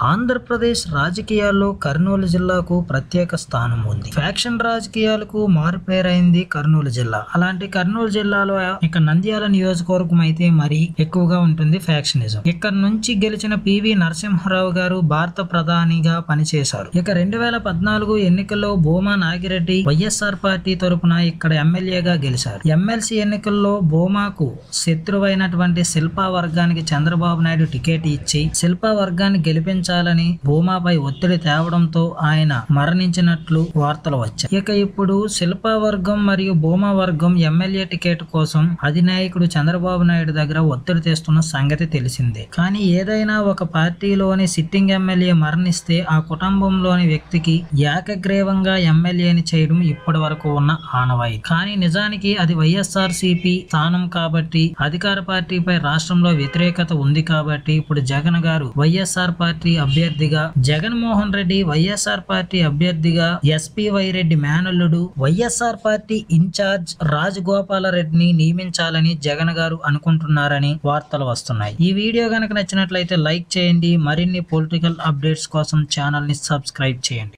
ఆంధ్రప్రదేశ్ రాజకీయాల్లో కర్నూలు జిల్లాకు ప్రత్యేక స్థానం ఉంది. ఫ్యాక్షన్ రాజకీయాలకు మారుపేరైంది కర్నూలు జిల్లా. అలాంటి కర్నూలు జిల్లాలో ఇక నంద్యాల నియోజకవర్గం అయితే మరి ఎక్కువగా ఉంటుంది ఫ్యాక్షనిజం. ఇక్కడ నుంచి గెలిచిన పివి నరసింహారావు గారు భారత ప్రధానిగా పనిచేశారు. ఇక రెండు వేల పద్నాలుగు ఎన్నికల్లో భూమా నాగిరెడ్డి వైఎస్ఆర్ పార్టీ తరపున ఇక్కడ ఎమ్మెల్యేగా గెలిచారు. ఎమ్మెల్సీ ఎన్నికల్లో భూమాకు శత్రువైనటువంటి శిల్పా వర్గానికి చంద్రబాబు నాయుడు టికెట్ ఇచ్చి శిల్పా వర్గాన్ని గెలిపించాలని భూమాపై ఒత్తిడి తేవడంతో ఆయన మరణించినట్లు వార్తలు వచ్చాయి. ఇక ఇప్పుడు శిల్పా వర్గం మరియు భూమా వర్గం ఎమ్మెల్యే టికెట్ కోసం అధినాయకుడు చంద్రబాబు నాయుడు దగ్గర ఒత్తిడి తెస్తున్న సంగతి తెలిసిందే. కానీ ఏదైనా ఒక పార్టీలోని సిట్టింగ్ ఎమ్మెల్యే మరణిస్తే ఆ కుటుంబంలోని వ్యక్తికి ఏకగ్రీవంగా ఎమ్మెల్యేని చేయడం ఇప్పటి వరకు ఉన్న ఆనవాయి కానీ నిజానికి అది వైఎస్ఆర్సీపీ స్థానం కాబట్టి అధికార పార్టీపై రాష్ట్రంలో వ్యతిరేకత ఉంది కాబట్టి ఇప్పుడు జగన్ గారు వైఎస్ఆర్ పార్టీ అభ్యర్థిగా జగన్మోహన్ రెడ్డి వైఎస్ఆర్ పార్టీ అభ్యర్థిగా ఎస్పీవై రెడ్డి మేనల్లుడు వైఎస్ఆర్ పార్టీ ఇన్ఛార్జ్ రాజగోపాలరెడ్డిని నియమించాలని జగన్ గారు అనుకుంటున్నారని వార్తలు వస్తున్నాయి. ఈ వీడియో కనుక నచ్చినట్లయితే లైక్ చేయండి మరిన్ని పొలిటికల్ అప్డేట్స్ కోసం ఛానల్ని సబ్స్క్రైబ్ చేయండి.